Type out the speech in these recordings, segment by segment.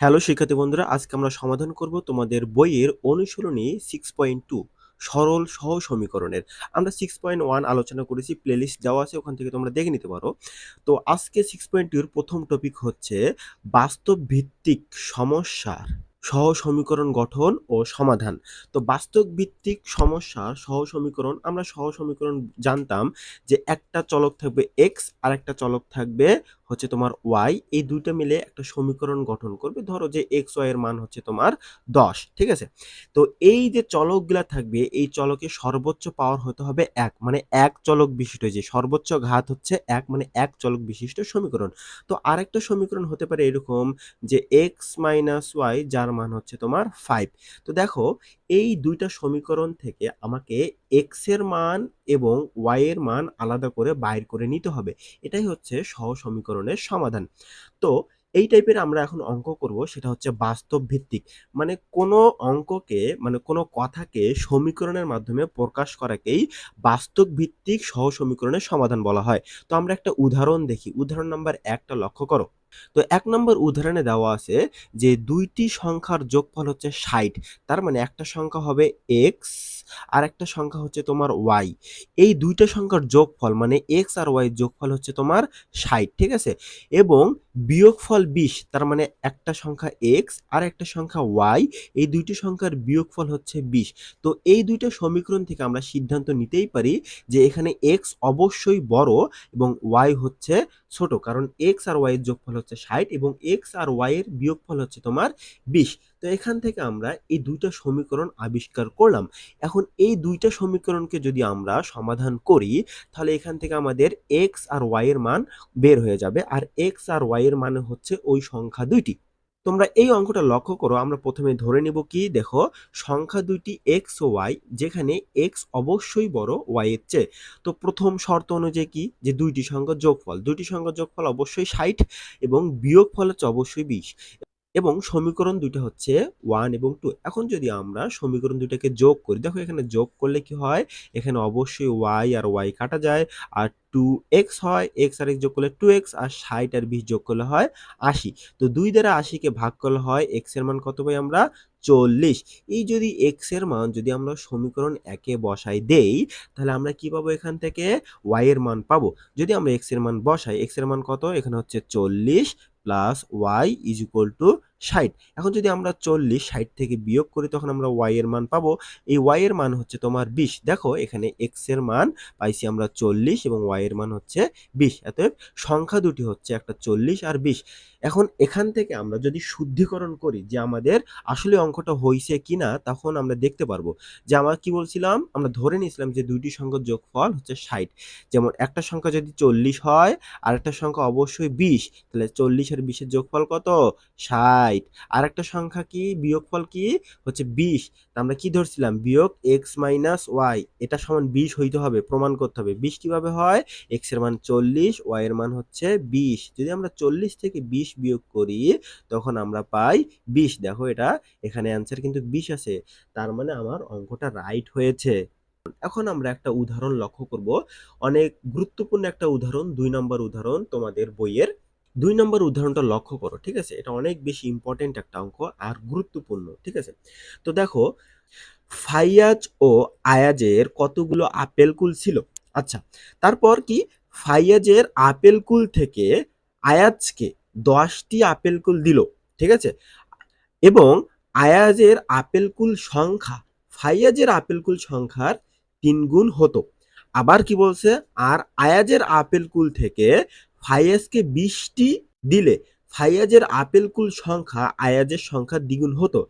Hello শিক্ষার্থী বন্ধুরা, আজকে আমরা সমাধান করব তোমাদের বইয়ের অনুশীলনী সিক্স পয়েন্ট টু সরল সহ সমীকরণের। আমরা সিক্স পয়েন্ট ওয়ান আলোচনা করেছি প্লেলিস্ট দেওয়া আছে, ওখান থেকে তোমরা দেখে নিতে পারো। তো আজকে সিক্স পয়েন্ট টুর প্রথম টপিক হচ্ছে বাস্তব ভিত্তিক সমস্যার সহ সমীকরণ গঠন ও সমাধান। তো বাস্তব ভিত্তিক সমস্যার সহ সমীকরণ, আমরা সহ সমীকরণ জানতাম যে একটা চলক থাকবে এক্স আর একটা চলক থাকবে হচ্ছে তোমার ওয়াই এই দুইটা মিলে একটা সমীকরণ গঠন করবে। ধরো যে এক্স ওয়াই এর মান হচ্ছে তোমার দশ, ঠিক আছে? তো এই যে চলকগুলা থাকবে, এই চলকে সর্বোচ্চ পাওয়ার হতে হবে এক মানে এক চলক বিশিষ্ট যে সর্বোচ্চ ঘাত হচ্ছে এক মানে এক চলক বিশিষ্ট সমীকরণ। তো আরেকটা সমীকরণ হতে পারে এরকম যে এক্স মাইনাস ওয়াই যার মান হচ্ছে তোমার ফাইভ তো দেখো, এই দুইটা সমীকরণ থেকে আমাকে এক্সের মান এবং ওয়াই এর মান আলাদা করে বাইর করে নিতে হবে। এটাই হচ্ছে সহ সমীকরণের সমাধান। তো এই টাইপের আমরা এখন অঙ্ক করব, সেটা হচ্ছে বাস্তব ভিত্তিক। মানে কোনো অঙ্ককে মানে কোনো কথাকে সমীকরণের মাধ্যমে প্রকাশ করাকেই বাস্তব ভিত্তিক সহ সমীকরণের সমাধান বলা হয়। তো আমরা একটা উদাহরণ দেখি। উদাহরণ নাম্বার একটা লক্ষ্য করো। তো এক নম্বর উদাহরণে দেওয়া আছে যে দুইটি সংখ্যার যোগফল হচ্ছে ষাট, তার মানে একটা সংখ্যা হবে এক্স আর একটা সংখ্যা হচ্ছে তোমার ওয়াই এই দুইটা সংখ্যার যোগফল মানে এক্স আর ওয়াই যোগফল হচ্ছে তোমার ষাট, ঠিক আছে? এবং বিয়োগফল বিশ, তার মানে একটা সংখ্যা এক্স আর একটা সংখ্যা ওয়াই এই দুইটি সংখ্যার বিয়োগফল হচ্ছে বিশ। তো এই দুইটা সমীকরণ থেকে আমরা সিদ্ধান্ত নিতেই পারি যে এখানে এক্স অবশ্যই বড় এবং ওয়াই হচ্ছে ছোট, কারণ এক্স আর ওয়াই এর যোগফল হচ্ছে ষাট এবং এক্স আর ওয়াই এর বিয়োগফল হচ্ছে তোমার বিশ। তো এখান থেকে আমরা এই দুইটা সমীকরণ আবিষ্কার করলাম। এখন এই দুইটা সমীকরণকে যদি আমরা সমাধান করি, তাহলে এখান থেকে আমাদের এক্স আর ওয়াই এর মান বের হয়ে যাবে। আর এক্স আর ওয়াই এর মানে হচ্ছে ওই সংখ্যা দুইটি। তোমরা এই অঙ্কটা লক্ষ্য করো, আমরা প্রথমে ধরে নেব কি? দেখো, সংখ্যা দুইটি এক্স ও ওয়াই যেখানে এক্স অবশ্যই বড় ওয়াই এর চেয়ে। তো প্রথম শর্ত অনুযায়ী কি? যে দুইটি সংখ্যা যোগফল। দুইটি সংখ্যা যোগফল অবশ্যই ষাট এবং বিয়োগফল হচ্ছে অবশ্যই বিশ। এবং সমীকরণ দুইটা হচ্ছে ওয়ান এবং টু এখন যদি আমরা সমীকরণ দুইটাকে যোগ করি, দেখো এখানে যোগ করলে কি হয়? এখানে অবশ্যই ওয়াই আর ওয়াই কাটা যায়, আর টু এক্স হয় এক্স আর এক্স যোগ করলে টু এক্স আর ষাট আর বিশ যোগ করলে হয় আশি। তো দুই দ্বারা আশিকে ভাগ করলে হয় এক্সের মান কত পাই আমরা? চল্লিশ। এই যদি এক্সের মান যদি আমরা সমীকরণ একে বসাই দেই, তাহলে আমরা কি পাবো এখান থেকে? ওয়াই এর মান পাবো। যদি আমরা এক্সের মান বসাই এক্সের মান কত? এখানে হচ্ছে চল্লিশ। Plus Y is equal to ষাট। এখন যদি আমরা চল্লিশ, ষাট থেকে বিয়োগ করি, তখন আমরা ওয়াই এর মান পাবো। এই ওয়াই এর মান হচ্ছে তোমার বিশ। দেখো, এখানে এক্সের মান পাইছি আমরা চল্লিশ এবং ওয়াই এর মান হচ্ছে বিশ। অতএব সংখ্যা দুটি হচ্ছে একটা চল্লিশ আর বিশ। এখন এখান থেকে আমরা যদি শুদ্ধিকরণ করি যে আমাদের আসলে অঙ্কটা হয়েছে কি না তখন আমরা দেখতে পারব। যে আমরা কি বলছিলাম? আমরা ধরে নিয়েছিলাম যে দুইটি সংখ্যার যোগফল হচ্ছে ষাট। যেমন একটা সংখ্যা যদি চল্লিশ হয় আর একটা সংখ্যা অবশ্যই বিশ। তাহলে চল্লিশ আর বিশের যোগফল কত? ষাট। আর একটা সংখ্যা কি? বিয়োগফল কি? হচ্ছে বিশ। তা আমরা কি ধরছিলাম? বিয়োগ এক্স মাইনাস ওয়াই এটা সমান বিশ হইতে হবে, প্রমাণ করতে হবে। বিশ কীভাবে হয়? এক্সের মান চল্লিশ ওয়াই এর মান হচ্ছে বিশ। যদি আমরা চল্লিশ থেকে বিশ বিয়োগ করি, তখন আমরা পাই বিশ। দেখো এটা, এখানে অ্যান্সার কিন্তু বিশ আছে। তার মানে আমার অঙ্কটা রাইট হয়েছে। এখন আমরা একটা উদাহরণ লক্ষ্য করব। অনেক গুরুত্বপূর্ণ একটা উদাহরণ, দুই নম্বর উদাহরণ তোমাদের বইয়ের দুই নম্বর উদাহরণটা লক্ষ্য করো, ঠিক আছে? এটা অনেক বেশি ইম্পর্টেন্ট একটা অঙ্ক আর গুরুত্বপূর্ণ, ঠিক আছে? তো দেখো, ফাইয়াজ ও আয়াজের কতগুলো আপেল কুল ছিল? আচ্ছা তারপর কি? ফাইয়াজের আপেল কুল থেকে আয়াজকে দশটি আপেল কুল দিল, ঠিক আছে? এবং আয়াজের আপেল কুল সংখ্যা, ফাইয়াজের আপেল কুল সংখ্যার তিন গুণ হতো। আবার কি বলছে? আর আয়াজের আপেল কুল থেকে ফাইয়াজকে বিশটি দিলে ফাইয়াজের আপেল কুল সংখ্যা আয়াজের সংখ্যা দ্বিগুণ হতো।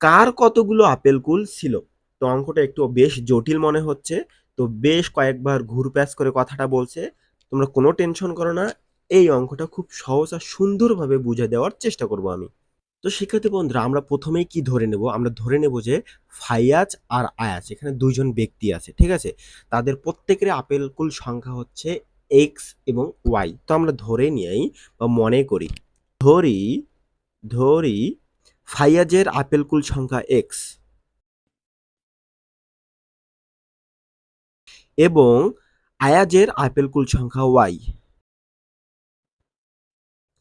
কার কতগুলো আপেল কুল ছিল? তো অঙ্কটা একটু বেশ জটিল মনে হচ্ছে। তো বেশ কয়েকবার ঘুরপ্যাচ করে কথাটা বলছে। তোমরা কোনো টেনশন করো না, এই অঙ্কটা খুব সহজ আর সুন্দরভাবে বুঝে দেওয়ার চেষ্টা করব আমি। তো শিক্ষার্থী বন্ধুরা, আমরা প্রথমেই কি ধরে নেব? আমরা ধরে নেব যে ফাইয়াজ আর আয়াজ, এখানে দুজন ব্যক্তি আছে, ঠিক আছে? তাদের প্রত্যেকের আপেল কুল সংখ্যা হচ্ছে এক্স এবং ওয়াই। তো আমরা ধরে নিই বা মনে করি, ধরি ধরি ফাইয়াজের আপেল কুল সংখ্যা এক্স এবং আয়াজের আপেল কুল সংখ্যা ওয়াই।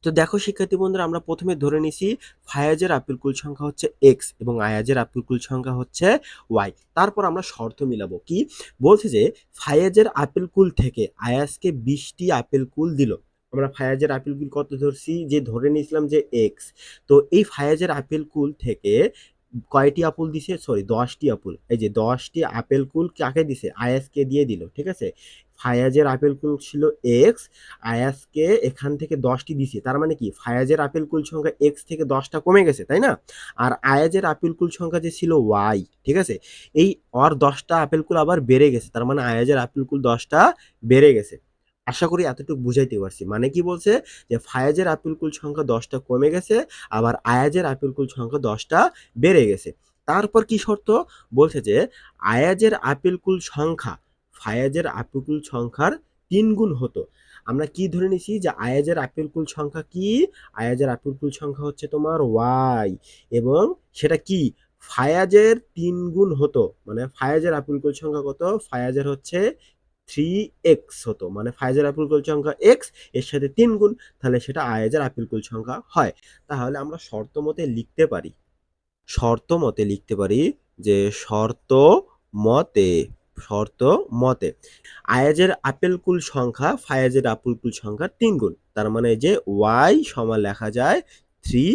তো দেখো, শিক্ষার্থী বন্ধুরা, আমরা প্রথমে ধরে নিছি ফায়াজের আপেল কুল সংখ্যা হচ্ছে এক্স এবং আয়াজের আপেল কুল সংখ্যা হচ্ছে ওয়াই তারপর আমরা শর্ত মিলাবো কি? বলছে যে ফায়াজের আপেল কুল থেকে আয়াজকে বিশটি আপেল কুল দিল। আমরা ফায়াজের আপেল কুল কত ধরছি? যে ধরে নিয়েছিলাম যে এক্স তো এই ফায়াজের আপেল কুল থেকে কয়টি আপুল দিছে? সরি, দশটি আপুল। এই যে দশটি আপেল কুল কাকে দিছে? আয়াসকে দিয়ে দিল, ঠিক আছে? ফায়াজের আপেল কুল ছিল এক্স আয়াসকে এখান থেকে দশটি দিছে। তার মানে কি? ফায়াজের আপেল কুল সংখ্যা এক্স থেকে দশটা কমে গেছে, তাই না? আর আয়াজের আপেল কুল সংখ্যা যে ছিল ওয়াই ঠিক আছে? এই অর দশটা আপেল কুল আবার বেড়ে গেছে, তার মানে আয়াজের আপেল কুল দশটা বেড়ে গেছে। আশা করি এতটুকু বুঝাইতে পারছি। মানে কি বলছে? যে ফায়াজের আপেল কুল সংখ্যা দশটা কমে গেছে, আবার আয়াজের আপেল কুল সংখ্যা দশটা বেড়ে গেছে। তারপর কি শর্ত? বলছে যে আয়াজের আপেল কুল সংখ্যা ফায়াজের আপেল কুল সংখ্যার তিন গুণ হতো। আমরা কি ধরে নিছি যে আয়াজের আপেল কুল সংখ্যা কি? আয়াজের আপেল কুল সংখ্যা হচ্ছে তোমার ওয়াই এবং সেটা কি? ফায়াজের তিন গুণ হতো। মানে ফায়াজের আপেল কুল সংখ্যা কত? ফায়াজের হচ্ছে থ্রি এক্স হতো। মানে ফায়াজের আপেল কুল সংখ্যা এক্সের সাথে তিন গুণ, তাহলে সেটা আয়াজের আপেল কুল সংখ্যা হয়। তাহলে আমরা শর্ত মতে লিখতে পারি। শর্ত মতে লিখতে পারি যে শর্ত মতে শর্ত মতে আয়াজের আপেল কুল সংখ্যা, ফায়াজের আপুল কুল সংখ্যা তিন গুণ। তার মানে যে ওয়াই সমান লেখা যায় থ্রি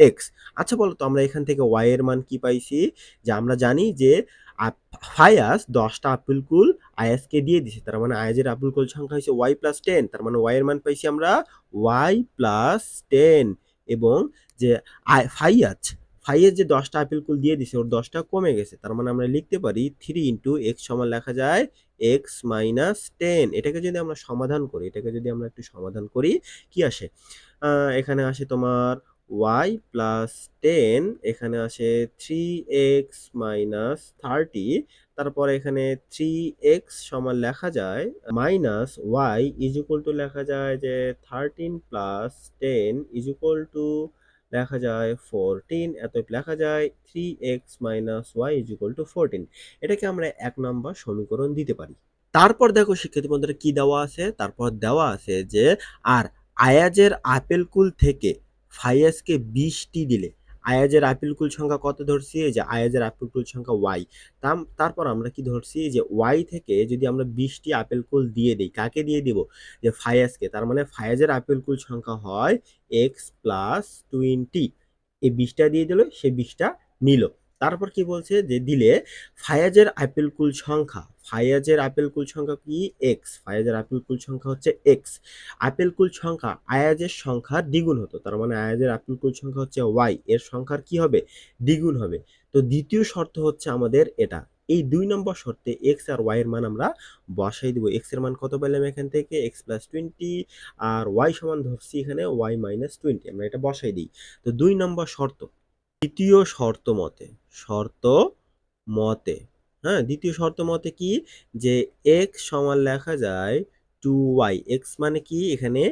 এক্স। আচ্ছা বলো তো, আমরা এখান থেকে ওয়াই এর মান কি পাইছি? যে আমরা জানি যে ফায়াস দশটা আপেল কুল আয়াসকে দিয়ে দিছে। তার মানে আয়াজের আপেল কুল সংখ্যা হচ্ছে ওয়াই প্লাস টেন। তার মানে ওয়াই এর মান পাইছি আমরা ওয়াই প্লাস টেন এবং যে ফাইয়াজ ফাইয়ের যে দশটা আপেল কুল দিয়ে দিছে, ওর দশটা কমে গেছে। তার মানে আমরা লিখতে পারি থ্রি ইন্টু এক্স সমান লেখা যায় এক্স মাইনাস টেন এটাকে যদি আমরা সমাধান করি, এটাকে যদি আমরা একটু সমাধান করি, কি আসে? এখানে আসে তোমার ওয়াই প্লাস টেন এখানে আসে থ্রি এক্স মাইনাস থার্টি তারপর এখানে থ্রি এক্স সমান লেখা যায় মাইনাস ওয়াই ইজ টু লেখা যায় যে thirteen plus ten is to লেখা যায় ফোরটিন এত লেখা যায় three X minus Y is equal to fourteen এটাকে আমরা এক নম্বর সমীকরণ দিতে পারি। তারপর দেখো, শিক্ষার্থী বন্ধুরা, কি দেওয়া আছে? তারপর দেওয়া আছে যে, আর আয়াজের আপেল কুল থেকে ফাইয়াসকে বিশটি দিলে আয়াজের আপেল কুল সংখ্যা কত ধরছি? যে আয়াজের আপেল কুল সংখ্যা ওয়াই। তারপর আমরা কি ধরছি? যে ওয়াই থেকে যদি আমরা বিশটি আপেল কুল দিয়ে দিই, কাকে দিয়ে দিব? যে ফায়াজকে। তার মানে ফায়াজের আপেল কুল সংখ্যা হয় এক্স প্লাস টোয়েন্টি এই বিশটা দিয়ে দিল, সে বিশটা নিল। তারপর কি বলছে? যে দিলে ফায়াজের আপেল কুল সংখ্যা ফায়াজের আপেল কুল সংখ্যা কি? এক্স ফায়াজের আপেল কুল সংখ্যা হচ্ছে এক্স আপেল কুল সংখ্যা আয়াজের সংখ্যা দ্বিগুণ হতো, তার মানে আয়াজের আপেল কুল সংখ্যা হচ্ছে ওয়াই এর সংখ্যার কি হবে? দ্বিগুণ হবে। তো দ্বিতীয় শর্ত হচ্ছে আমাদের এটা। এই দুই নম্বর শর্তে এক্স আর ওয়াই এর মান আমরা বসাই দিব। এক্সের মান কত পেলাম এখান থেকে? এক্স প্লাস টোয়েন্টি আর ওয়াই সমান ধরছি এখানে ওয়াই মাইনাস টোয়েন্টি আমরা এটা বসাই দিই। তো দুই নম্বর শর্ত। দ্বিতীয় শর্ত মতে শর্ত মতে হ্যাঁ দ্বিতীয় শর্ত মতে কি? যে এক্স সমান লেখা যায় টু ওয়াই এক্স মানে কি? এখানে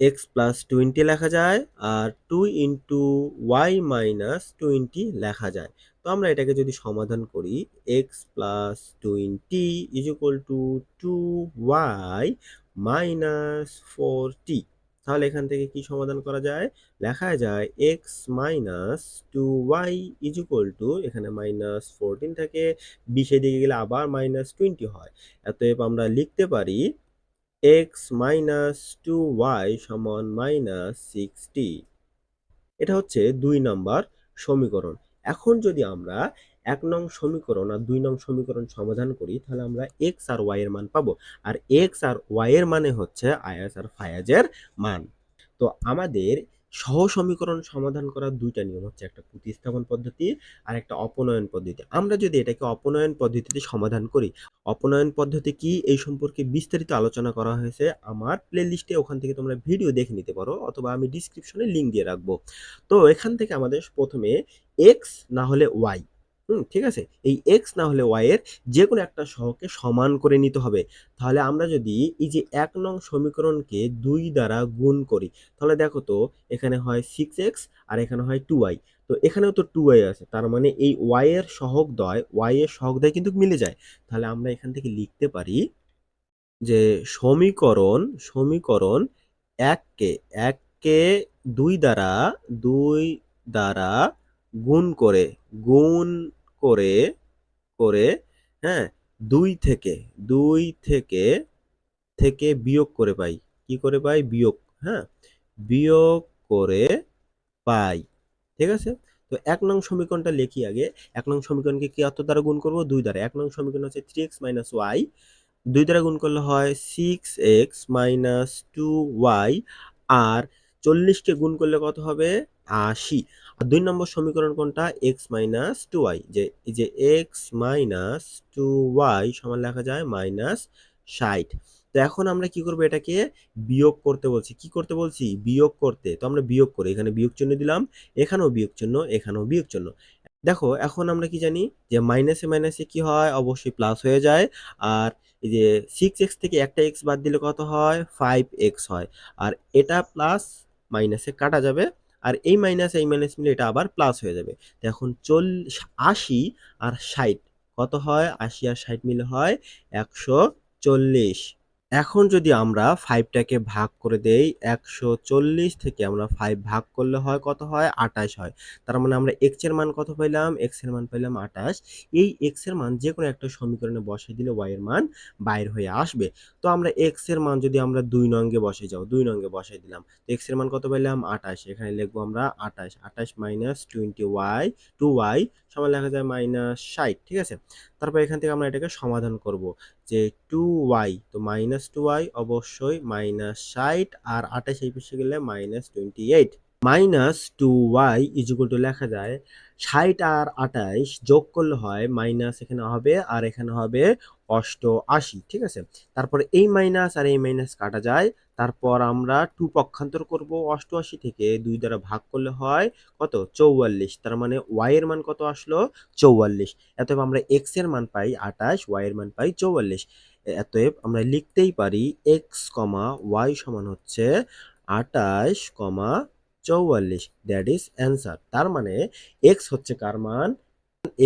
এক্স প্লাস টোয়েন্টি লেখা যায় আর two into Y minus twenty লেখা যায়। তো আমরা এটাকে যদি সমাধান করি X plus twenty is equal to two Y minus forty তাহলে এখান থেকে কি সমাধান করা যায়? লেখা যায় X minus two Y is equal to এখানে মাইনাস ফোরটিন থাকে বিশে দিকে গেলে আবার মাইনাস টোয়েন্টি হয়। অতএব আমরা লিখতে পারি এক্স মাইনাস টু ওয়াই সমান মাইনাস সিক্সটি এটা হচ্ছে দুই নম্বর সমীকরণ। এখন যদি আমরা এক নং সমীকরণ আর দুই নং সমীকরণ সমাধান করি, তাহলে আমরা এক্স আর ওয়াই এর মান পাবো। আর এক্স আর ওয়াই এর মানে হচ্ছে আয়াস আর ফায়াজের মান। তো আমাদের সহ সমীকরণ সমাধান করার দুইটা নিয়ম হচ্ছে একটা প্রতিস্থাপন পদ্ধতি আর একটা অপনয়ন পদ্ধতি। আমরা যদি এটাকে অপনয়ন পদ্ধতিতে সমাধান করি, অপনয়ন পদ্ধতি কি? এই সম্পর্কে বিস্তারিত আলোচনা করা হয়েছে আমার প্লে লিস্টে ওখান থেকে তোমরা ভিডিও দেখে নিতে পারো অথবা আমি ডিসক্রিপশনে লিঙ্ক দিয়ে রাখব। তো এখান থেকে আমাদের প্রথমে এক্স না হলে ওয়াই হুম, ঠিক আছে? এই এক্স না হলে ওয়াই এর যে কোনো একটা সহকে সমান করে নিতে হবে। তাহলে আমরা যদি এই যে এক নং সমীকরণকে দুই দ্বারা গুণ করি, তাহলে দেখো তো, এখানে হয় সিক্স এক্স আর এখানে হয় টু ওয়াই তো এখানেও তো টু ওয়াই আছে, তার মানে এই ওয়াই এর সহক দয় কিন্তু মিলে যায়। তাহলে আমরা এখান থেকে লিখতে পারি যে সমীকরণ সমীকরণ এককে এক কে দুই দ্বারা দুই দ্বারা গুণ করে, গুণ করে করে হ্যাঁ দুই থেকে দুই থেকে থেকে বিয়োগ করে পাই। কি করে পাই? বিয়োগ হ্যাঁ বিয়োগ করে পাই। ঠিক আছে? তো এক নং সমীকরণটা লিখি আগে। এক নং সমীকরণকে কি অত দ্বারা গুণ করব? দুই দ্বারা। এক নং সমীকরণ হচ্ছে থ্রি এক্স মাইনাস ওয়াই দুই দ্বারা গুণ করলে হয় six X minus two Y আর চল্লিশকে গুণ করলে কত হবে? আশি। আর দুই নম্বর সমীকরণ কোনটা? এক্স মাইনাস টু ওয়াই যে, এই যে এক্স মাইনাস টু ওয়াই সমান লেখা যায় মাইনাস ষাট। তো এখন আমরা কি করব এটাকে? বিয়োগ করতে বলছি। কি করতে বলছি? বিয়োগ করতে। তো আমরা বিয়োগ করি। এখানে বিয়োগ চিহ্ন দিলাম। এখানেও বিয়োগ চিহ্ন, এখানেও বিয়োগ চিহ্ন। দেখো, এখন আমরা কি জানি যে মাইনাসে মাইনাসে কি হয়? অবশ্যই প্লাস হয়ে যায়। আর এই যে সিক্স এক্স থেকে একটা এক্স বাদ দিলে কত হয়? ফাইভ এক্স হয়। আর এটা প্লাস মাইনাসে কাটা যাবে আর এই মাইনাস এই মাইনাস মিলে এটা আবার প্লাস হয়ে যাবে। এখন চল, আশি আর ষাট কত হয়? আশি আর ষাট মিলে হয় একশো চল্লিশ। এখন যদি আমরা ফাইভটাকে ভাগ করে দেই, একশো চল্লিশ থেকে আমরা ফাইভ ভাগ করলে হয় কত হয়? আটাশ হয়। তার মানে আমরা এক্সের মান কত পেলাম এক্সের মান পাইলাম আটাশ এই এক্সের মান যে কোনো একটা সমীকরণে বসিয়ে দিলে ওয়াইয়ের মান বাইর হয়ে আসবে। তো আমরা এক্সের মান যদি আমরা দুই নঙ্গে বসে যাও, দুই নঙ্গে বসাই দিলাম এক্সের মান কত পাইলাম? আটাশ এখানে লিখব আমরা আটাশ আটাশ minus twenty Y two Y সমান লেখা যায় মাইনাস ষাট, ঠিক আছে? তারপর এখান থেকে আমরা এটাকে সমাধান করব। যে টু ওয়াই তো মাইনাস টু ওয়াই অবশ্যই মাইনাস ষাট আর আঠাশ পিছিয়ে গেলে minus twenty eight minus two Y is equal to লেখা যায় ষাট আর আঠাইশ যোগ করলে হয় মাইনাস এখানে হবে আর এখানে হবে অষ্ট আশি ঠিক আছে? তারপরে এই মাইনাস আর এই মাইনাস কাটা যায় তারপর আমরা টু পক্ষান্তর করব অষ্টআশি থেকে দুই দ্বারা ভাগ করলে হয় কত? চৌয়াল্লিশ। তার মানে ওয়াই এর মান কত আসলো? চৌয়াল্লিশ। এতএব আমরা এক্সের মান পাই আঠাশ ওয়াই এর মান পাই চৌয়াল্লিশ। এতএব আমরা লিখতেই পারি এক্স কমা ওয়াই সমান হচ্ছে আটাশ কমা চৌয়াল্লিশ। দ্যাট ইজ অ্যান্সার তার মানে এক্স হচ্ছে কার মান?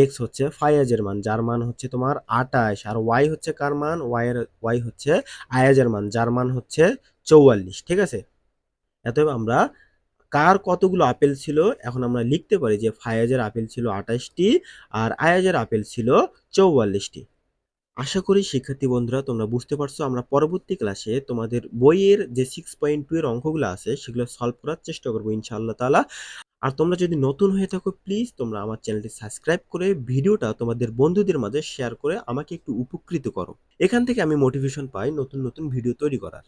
এক্স হচ্ছে ফায়াজের মান, যার মান হচ্ছে তোমার আটাশ আর ওয়াই হচ্ছে কার মান? ওয়াই এর ওয়াই হচ্ছে আয়াজের মান, যার মান হচ্ছে চৌয়াল্লিশ, ঠিক আছে? অতএব আমরা কার কতগুলো আপেল ছিল, এখন আমরা লিখতে পারি যে ফায়াজের আপেল ছিল আঠাশটি আর আয়াজের আপেল ছিল চৌয়াল্লিশটি। আশা করি শিক্ষার্থী বন্ধুরা তোমরা বুঝতে পারছ, আমরা পরবর্তী ক্লাসে তোমাদের বইয়ের যে সিক্স পয়েন্ট টু এর অঙ্কগুলো আছে সেগুলো সলভ করার চেষ্টা করব ইনশাআল্লাহ তালা আর তোমরা যদি নতুন হয়ে থাকো প্লিজ তোমরা আমার চ্যানেলটি সাবস্ক্রাইব করে ভিডিওটা তোমাদের বন্ধুদের মাঝে শেয়ার করে আমাকে একটু উপকৃত করো। এখান থেকে আমি মোটিভেশন পাই নতুন নতুন ভিডিও তৈরি করার।